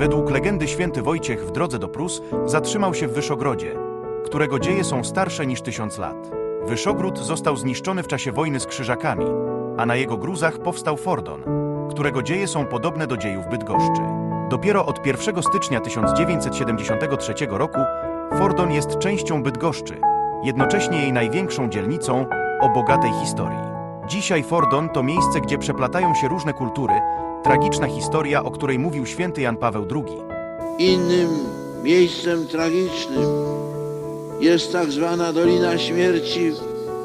Według legendy święty Wojciech w drodze do Prus zatrzymał się w Wyszogrodzie, którego dzieje są starsze niż tysiąc lat. Wyszogród został zniszczony w czasie wojny z Krzyżakami, a na jego gruzach powstał Fordon, którego dzieje są podobne do dziejów Bydgoszczy. Dopiero od 1 stycznia 1973 roku Fordon jest częścią Bydgoszczy, jednocześnie jej największą dzielnicą o bogatej historii. Dzisiaj Fordon to miejsce, gdzie przeplatają się różne kultury, tragiczna historia, o której mówił święty Jan Paweł II. Innym miejscem tragicznym jest tak zwana Dolina Śmierci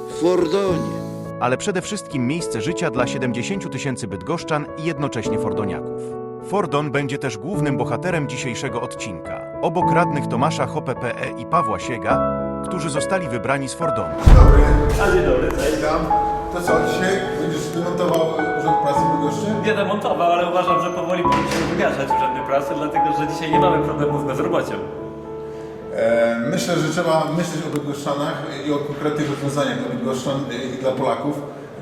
w Fordonie. ale przede wszystkim miejsce życia dla 70 tysięcy bydgoszczan i jednocześnie fordoniaków. Fordon będzie też głównym bohaterem dzisiejszego odcinka. Obok radnych Tomasza Hoppe PE i Pawła Siega, którzy zostali wybrani z Fordonu. Dobry, A dzień dobry, cześć. witam. To co, dzisiaj będziesz demontował Urząd Pracy w Bydgoszczy? Nie demontował, ale uważam, że powoli powinniśmy wygaszać urzędy pracy, dlatego że dzisiaj nie mamy problemów z bezrobociem. E, myślę, że trzeba myśleć o Bydgoszczanach i o konkretnych rozwiązaniach dla Bydgoszczan i dla Polaków.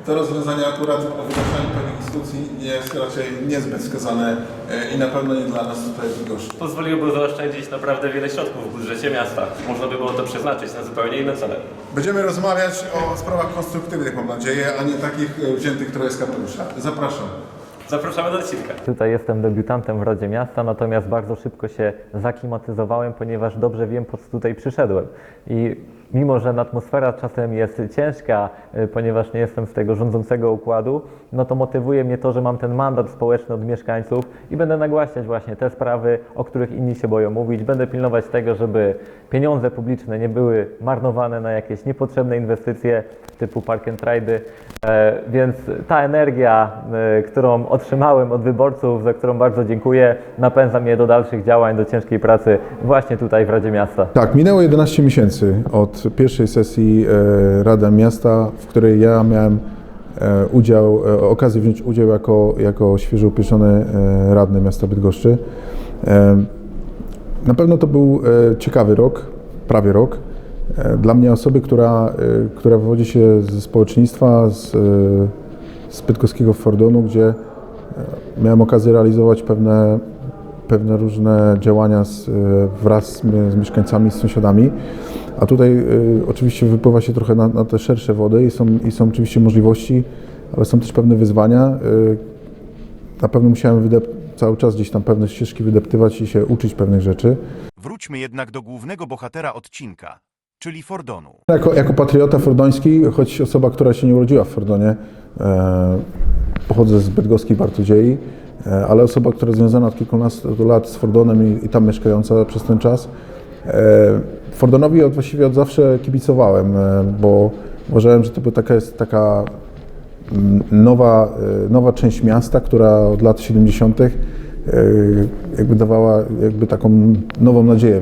Te rozwiązania akurat o wygaszaniu instytucji jest raczej niezbyt wskazane e, i na pewno nie dla nas tutaj w Bydgoszczy. Pozwoliłoby zaoszczędzić naprawdę wiele środków w budżecie miasta. Można by było to przeznaczyć na zupełnie inne cele. Będziemy rozmawiać o sprawach konstruktywnych, mam nadzieję, a nie takich e, wziętych trochę z kapelusza. Zapraszam. Zapraszamy do odcinka. Tutaj jestem debiutantem w Radzie Miasta, natomiast bardzo szybko się zaklimatyzowałem, ponieważ dobrze wiem, po co tutaj przyszedłem. I mimo, że atmosfera czasem jest ciężka, y, ponieważ nie jestem z tego rządzącego układu, no to motywuje mnie to, że mam ten mandat społeczny od mieszkańców i będę nagłaśniać właśnie te sprawy, o których inni się boją mówić. Będę pilnować tego, żeby pieniądze publiczne nie były marnowane na jakieś niepotrzebne inwestycje typu park and ride'y. E, Więc ta energia, e, którą otrzymałem od wyborców, za którą bardzo dziękuję, napędza mnie do dalszych działań, do ciężkiej pracy właśnie tutaj w Radzie Miasta. Tak, minęło 11 miesięcy od pierwszej sesji e, Rady Miasta, w której ja miałem e, udział, e, okazję wziąć udział jako, jako świeżo upieczony radny miasta Bydgoszczy. Na pewno to był ciekawy rok, prawie rok. Dla mnie osoby, która, która wywodzi się ze społeczeństwa, z, z bydgoskiego Fordonu, gdzie miałem okazję realizować pewne, pewne różne działania z, wraz z, z mieszkańcami, z sąsiadami. A tutaj e, oczywiście wypływa się trochę na, na te szersze wody i są, i są oczywiście możliwości, ale są też pewne wyzwania. E, Na pewno musiałem cały czas gdzieś tam pewne ścieżki wydeptywać i się uczyć pewnych rzeczy. Wróćmy jednak do głównego bohatera odcinka, czyli Fordonu. Jako, jako patriota fordoński, choć osoba, która się nie urodziła w Fordonie, e, pochodzę z bydgoskiej Bartudziei, e, ale osoba, która związana od kilkunastu lat z Fordonem i, i tam mieszkająca przez ten czas. E, Fordonowi od, właściwie od zawsze kibicowałem, e, bo uważałem, że to była taka, jest taka mm, nowa, e, nowa część miasta, która od lat 70. e, jakby dawała jakby taką nową nadzieję.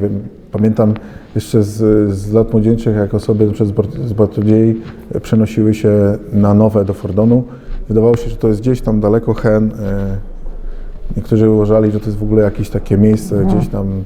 Pamiętam jeszcze z, z lat młodzieńczych, jak osoby z Bart- z Bartłodziei e, przenosiły się na nowe do Fordonu. Wydawało się, że to jest gdzieś tam daleko Hen. Niektórzy uważali, że to jest w ogóle jakieś takie miejsce gdzieś tam,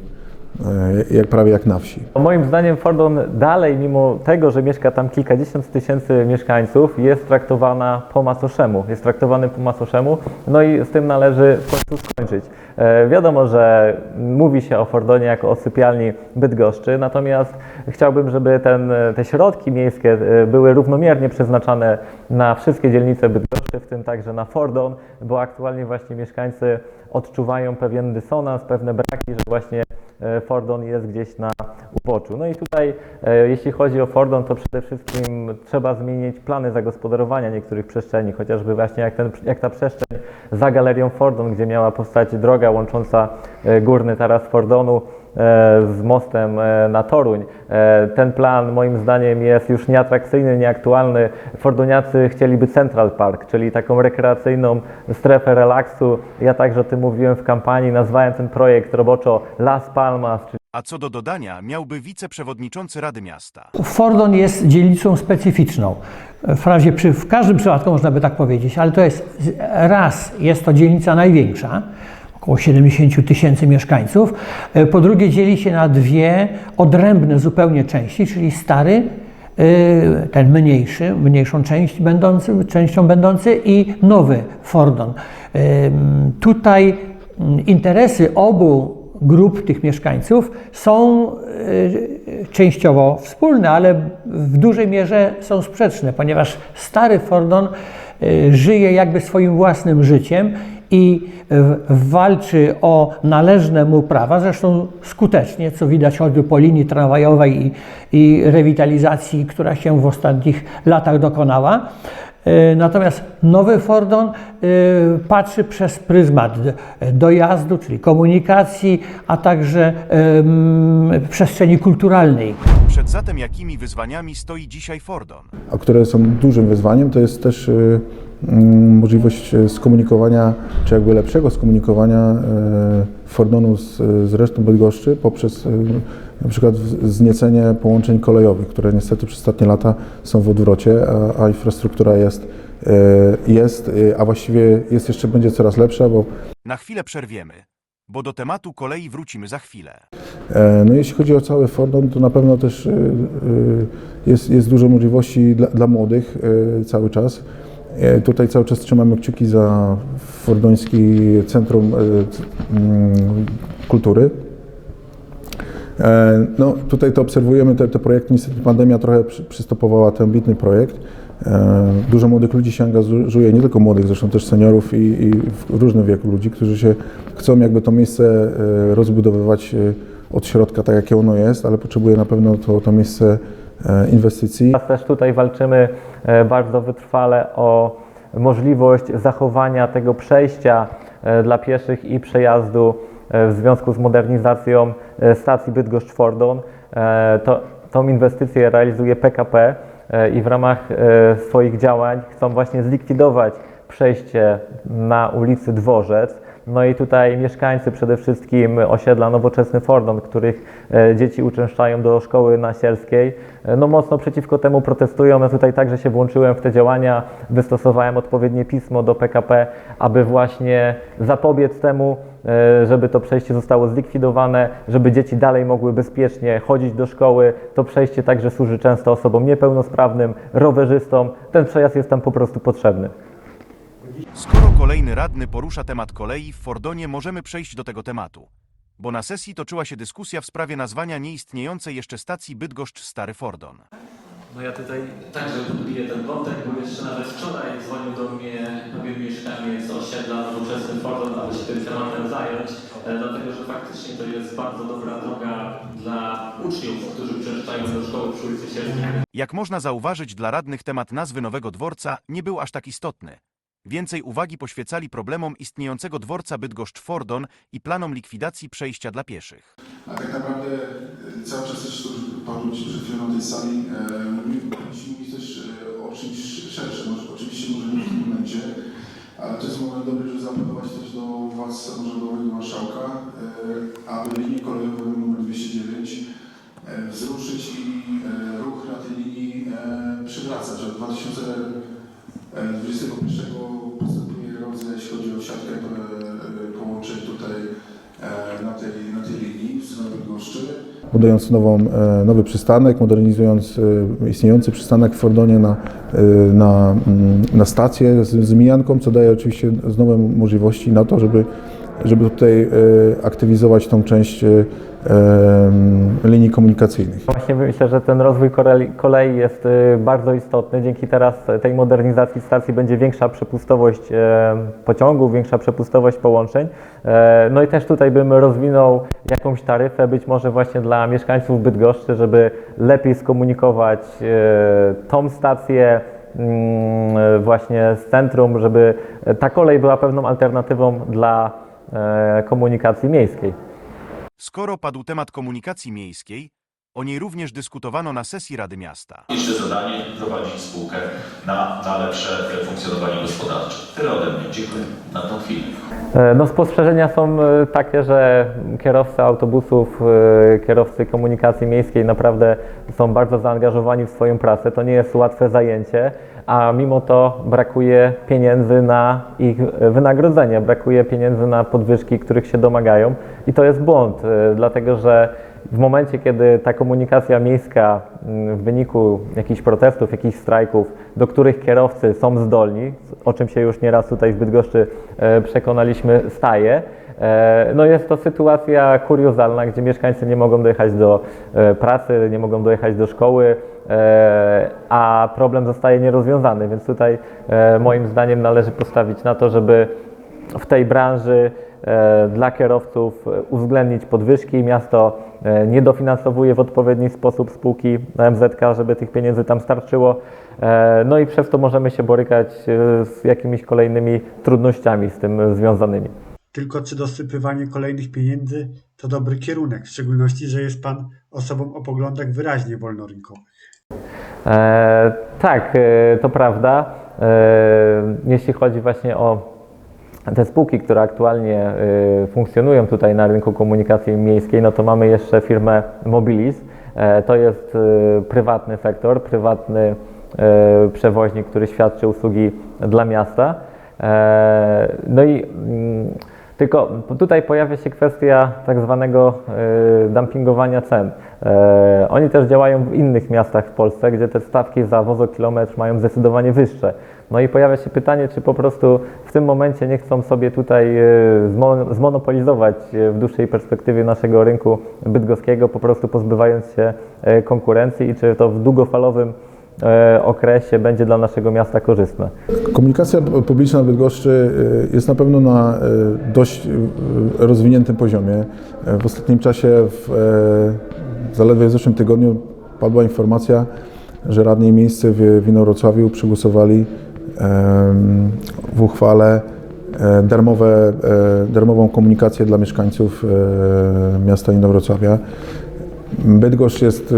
jak, prawie jak na wsi. Moim zdaniem Fordon dalej, mimo tego, że mieszka tam kilkadziesiąt tysięcy mieszkańców, jest traktowana po macoszemu. Jest traktowany po macoszemu, no i z tym należy w końcu skończyć. E, wiadomo, że mówi się o Fordonie jako o sypialni Bydgoszczy, natomiast chciałbym, żeby ten, te środki miejskie e, były równomiernie przeznaczane na wszystkie dzielnice Bydgoszczy, w tym także na Fordon, bo aktualnie właśnie mieszkańcy odczuwają pewien dysonans, pewne braki, że właśnie e, Fordon jest gdzieś na uboczu. No i tutaj, e, jeśli chodzi o Fordon, to przede wszystkim trzeba zmienić plany zagospodarowania niektórych przestrzeni, chociażby właśnie jak, ten, jak ta przestrzeń za galerią Fordon, gdzie miała powstać droga łącząca e, górny taras Fordonu e, z mostem e, na Toruń. E, Ten plan moim zdaniem jest już nieatrakcyjny, nieaktualny. Fordoniacy chcieliby Central Park, czyli taką rekreacyjną strefę relaksu. Ja także o tym mówiłem w kampanii, nazwałem ten projekt roboczo Las Palmas, czyli A co do dodania, miałby wiceprzewodniczący Rady Miasta. Fordon jest dzielnicą specyficzną. W, razie, przy, w każdym przypadku można by tak powiedzieć, ale to jest raz, jest to dzielnica największa, około 70 tysięcy mieszkańców. E, Po drugie dzieli się na dwie odrębne zupełnie części, czyli stary, e, ten mniejszy, mniejszą część będący, częścią będący i nowy Fordon. Em, Tutaj mm, interesy obu grup tych mieszkańców są częściowo wspólne, ale w dużej mierze są sprzeczne, ponieważ stary Fordon żyje jakby swoim własnym życiem i walczy o należne mu prawa, zresztą skutecznie, co widać choćby po linii tramwajowej i, i rewitalizacji, która się w ostatnich latach dokonała. E, Natomiast nowy Fordon e, patrzy przez pryzmat dojazdu, czyli komunikacji, a także przestrzeni kulturalnej. Przed zatem jakimi wyzwaniami stoi dzisiaj Fordon? a które są dużym wyzwaniem, to jest też mm, możliwość y, skomunikowania, czy jakby lepszego skomunikowania y, Fordonu z, z resztą Bydgoszczy poprzez y, na przykład zniecenie połączeń kolejowych, które niestety przez ostatnie lata są w odwrocie, a, a infrastruktura jest, jest, a właściwie jest jeszcze będzie coraz lepsza, bo Na chwilę przerwiemy, bo do tematu kolei wrócimy za chwilę. E, No jeśli chodzi o cały Fordon, to na pewno też y, y, jest, jest dużo możliwości dla, dla młodych y, cały czas. E, Tutaj cały czas trzymamy kciuki za Fordoński Centrum c- mm, Kultury. E, No, tutaj to obserwujemy, te, te projekty, niestety pandemia trochę przy, przystopowała ten ambitny projekt. E, Dużo młodych ludzi się angażuje, nie tylko młodych, zresztą też seniorów i, i w różnym wieku ludzi, którzy się chcą jakby to miejsce e, rozbudowywać e, od środka tak, jakie ono jest, ale potrzebuje na pewno to, to miejsce e, inwestycji. Teraz też tutaj walczymy e, bardzo wytrwale o możliwość zachowania tego przejścia e, dla pieszych i przejazdu e, w związku z modernizacją e, stacji Bydgoszcz-Fordon. E, To, tą inwestycję realizuje PKP e, i w ramach e, swoich działań chcą właśnie zlikwidować przejście na ulicy Dworzec. No i tutaj mieszkańcy przede wszystkim osiedla Nowoczesny Fordon, których e, dzieci uczęszczają do szkoły nasielskiej, e, no mocno przeciwko temu protestują. Ja tutaj także się włączyłem w te działania, wystosowałem odpowiednie pismo do PKP, aby właśnie zapobiec temu, e, żeby to przejście zostało zlikwidowane, żeby dzieci dalej mogły bezpiecznie chodzić do szkoły. To przejście także służy często osobom niepełnosprawnym, rowerzystom. Ten przejazd jest tam po prostu potrzebny. Skoro kolejny radny porusza temat kolei w Fordonie, możemy przejść do tego tematu. Bo na sesji toczyła się dyskusja w sprawie nazwania nieistniejącej jeszcze stacji Bydgoszcz Stary Fordon. No ja tutaj także podbiję ten wątek, bo jeszcze nawet wczoraj dzwonił do mnie pewien mieszkaniec osiedla Nowoczesny Fordon, aby się tym tematem zająć, e, dlatego że faktycznie to jest bardzo dobra droga dla uczniów, którzy przyjeżdżają do szkoły przy ulicy Sierskiej. Jak można zauważyć, dla radnych temat nazwy nowego dworca nie był aż tak istotny. Więcej uwagi poświęcali problemom istniejącego dworca Bydgoszcz-Fordon i planom likwidacji przejścia dla pieszych. A tak naprawdę e, cały czas też ci przed chwilą na tej sali, e, mówimy- powinniśmy mówić też e, o czymś szerszym, oczywiście może nie w tym momencie, ale to jest moment dobry, żeby zaapelować też do władz samorządowych marszałka, e, aby linię kolejową numer 209 e, wzruszyć i ruch na tej linii e, przywracać. Od 2021 postępuje erozja, jeśli chodzi o siatkę e, e, połączeń tutaj e, na tej, na tej linii w stronę Bydgoszczy. budując nową, nowy przystanek, modernizując istniejący przystanek w Fordonie na, na, mm, na stację z, z mijanką, co daje oczywiście nowe możliwości na to, żeby, żeby tutaj e, aktywizować tą część e, linii komunikacyjnych. Właśnie myślę, że ten rozwój kolei- jest y, bardzo istotny. Dzięki teraz tej modernizacji stacji będzie większa przepustowość e, pociągów, większa przepustowość połączeń. E, No i też tutaj bym rozwinął jakąś taryfę, być może właśnie dla mieszkańców Bydgoszczy, żeby lepiej skomunikować e, tą stację mm, właśnie z centrum, żeby ta kolej była pewną alternatywą dla e, komunikacji miejskiej. Skoro padł temat komunikacji miejskiej, o niej również dyskutowano na sesji Rady Miasta. Jeszcze zadanie prowadzić spółkę na, na lepsze funkcjonowanie gospodarcze. Tyle ode mnie. Dziękuję na tą chwilę. E, No spostrzeżenia są e, takie, że kierowcy autobusów, e, kierowcy komunikacji miejskiej naprawdę są bardzo zaangażowani w swoją pracę. To nie jest łatwe zajęcie, a mimo to brakuje pieniędzy na ich e, wynagrodzenie, brakuje pieniędzy na podwyżki, których się domagają. I to jest błąd, e, dlatego że w momencie, kiedy ta komunikacja miejska w wyniku jakichś protestów, jakichś strajków, do których kierowcy są zdolni, o czym się już nieraz tutaj w Bydgoszczy e, przekonaliśmy, staje, No jest to sytuacja kuriozalna, gdzie mieszkańcy nie mogą dojechać do pracy, nie mogą dojechać do szkoły, a problem zostaje nierozwiązany, więc tutaj e, moim zdaniem należy postawić na to, żeby w tej branży e, dla kierowców e, uwzględnić podwyżki. Miasto e, nie dofinansowuje w odpowiedni sposób spółki MZK, żeby tych pieniędzy tam starczyło. E, No i przez to możemy się borykać e, z jakimiś kolejnymi trudnościami z tym związanymi. Tylko czy dosypywanie kolejnych pieniędzy to dobry kierunek, w szczególności, że jest Pan osobą o poglądach wyraźnie wolnorynkowych. E, tak, e, to prawda. E, jeśli chodzi właśnie o te spółki, które aktualnie e, funkcjonują tutaj na rynku komunikacji miejskiej, no to mamy jeszcze firmę Mobilis. E, to jest prywatny sektor, prywatny przewoźnik, który świadczy usługi dla miasta. No i mm, tylko tutaj pojawia się kwestia tak zwanego e, dumpingowania cen. E, oni też działają w innych miastach w Polsce, gdzie te stawki za wozokilometr mają zdecydowanie wyższe. No i pojawia się pytanie, czy po prostu w tym momencie nie chcą sobie tutaj zmo- zmonopolizować w dłuższej perspektywie naszego rynku bydgoskiego, po prostu pozbywając się konkurencji i czy to w długofalowym okresie będzie dla naszego miasta korzystne. Komunikacja publiczna w Bydgoszczy y, jest na pewno na y, dość rozwiniętym poziomie. W ostatnim czasie, w, zaledwie w zeszłym tygodniu padła informacja, że radni miejsce w w Inowrocławiu przegłosowali w uchwale e, darmowe, e, darmową komunikację dla mieszkańców e, miasta Inowrocławia. Bydgoszcz jest,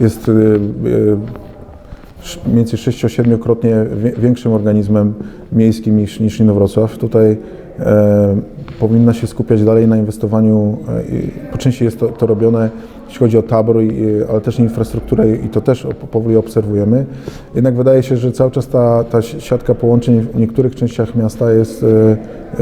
jest y, y, więcej 6-7-krotnie większym organizmem miejskim niż, niż Inowrocław. Tutaj e, powinna się skupiać dalej na inwestowaniu, e, po części jest to, to robione, jeśli chodzi o tabor, i, ale też infrastrukturę i to też powoli obserwujemy. Jednak wydaje się, że cały czas ta, ta si- siatka połączeń w niektórych częściach miasta jest e,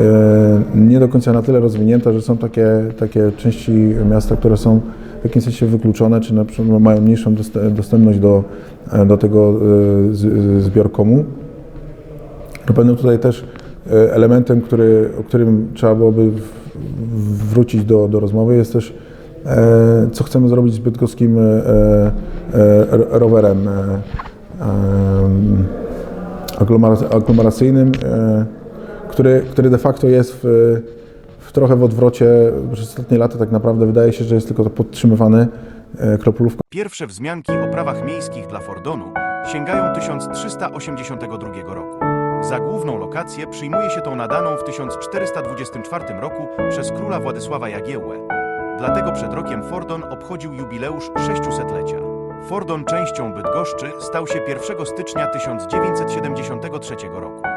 e, nie do końca na tyle rozwinięta, że są takie, takie części miasta, które są w jakimś sensie wykluczone, czy na przykład mają mniejszą dost- dostępność do, e, do tego e, z- zbiorkomu. Na pewno tutaj też e, elementem, który, o którym trzeba byłoby wrócić do, do rozmowy jest też e, co chcemy zrobić z bydgoskim e, e, ro- rowerem e, em, aglomera- aglomeracyjnym, e, który, który de facto jest w trochę w odwrocie przez ostatnie lata tak naprawdę wydaje się, że jest tylko to podtrzymywany e, kroplówką. Pierwsze wzmianki o prawach miejskich dla Fordonu sięgają 1382 roku. Za główną lokację przyjmuje się tą nadaną w 1424 roku przez króla Władysława Jagiełłę. Dlatego przed rokiem Fordon obchodził jubileusz 600-lecia. Fordon częścią Bydgoszczy stał się 1 stycznia 1973 roku.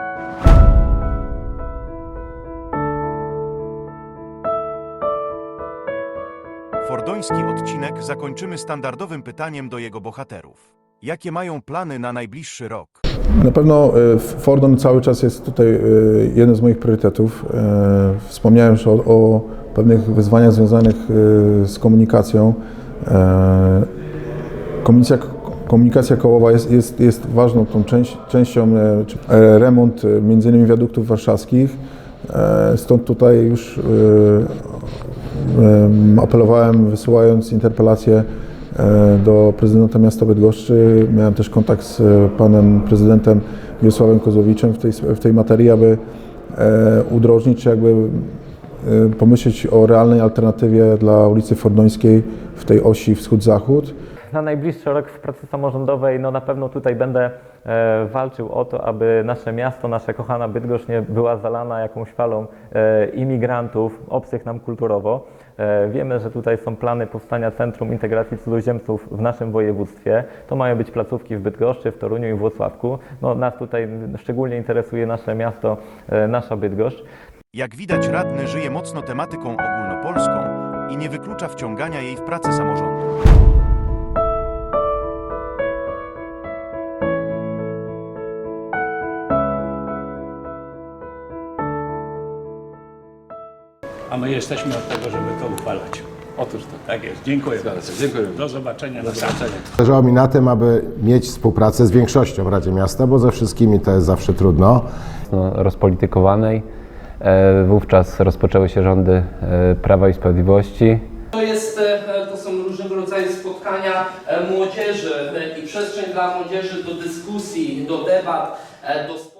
Fordoński odcinek zakończymy standardowym pytaniem do jego bohaterów. Jakie mają plany na najbliższy rok? Na pewno e, Fordon cały czas jest tutaj e, jednym z moich priorytetów. E, Wspomniałem już o, o pewnych wyzwaniach związanych z komunikacją. Komunikacja, komunikacja kołowa jest, jest, jest ważną tą część, częścią, remont między innymi wiaduktów warszawskich. Stąd tutaj już apelowałem, wysyłając interpelację e, do prezydenta miasta Bydgoszczy. Miałem też kontakt z e, panem prezydentem Wiesławem Kozłowiczem w tej, w tej materii, aby e, udrożnić, czy jakby pomyśleć o realnej alternatywie dla ulicy Fordońskiej w tej osi wschód-zachód. Na najbliższy rok w pracy samorządowej, no na pewno tutaj będę e, walczył o to, aby nasze miasto, nasza kochana Bydgoszcz nie była zalana jakąś falą e, imigrantów, obcych nam kulturowo. E, wiemy, że tutaj są plany powstania Centrum Integracji Cudzoziemców w naszym województwie. To mają być placówki w Bydgoszczy, w Toruniu i w Włocławku. No, nas tutaj szczególnie interesuje nasze miasto, nasza Bydgoszcz. Jak widać, radny żyje mocno tematyką ogólnopolską i nie wyklucza wciągania jej w pracę samorządu. A my jesteśmy od tego, żeby to uchwalać. Otóż to. Tak jest. Dziękuję bardzo. Dziękuję. Do zobaczenia. Do zobaczenia. Zależało mi na tym, aby mieć współpracę z większością w Radzie Miasta, bo ze wszystkimi to jest zawsze trudno. no, rozpolitykowanej E, Wówczas rozpoczęły się rządy e, Prawa i Sprawiedliwości. To, jest, e, to są różnego rodzaju spotkania e, młodzieży e, i przestrzeń dla młodzieży do dyskusji, do debat, e, do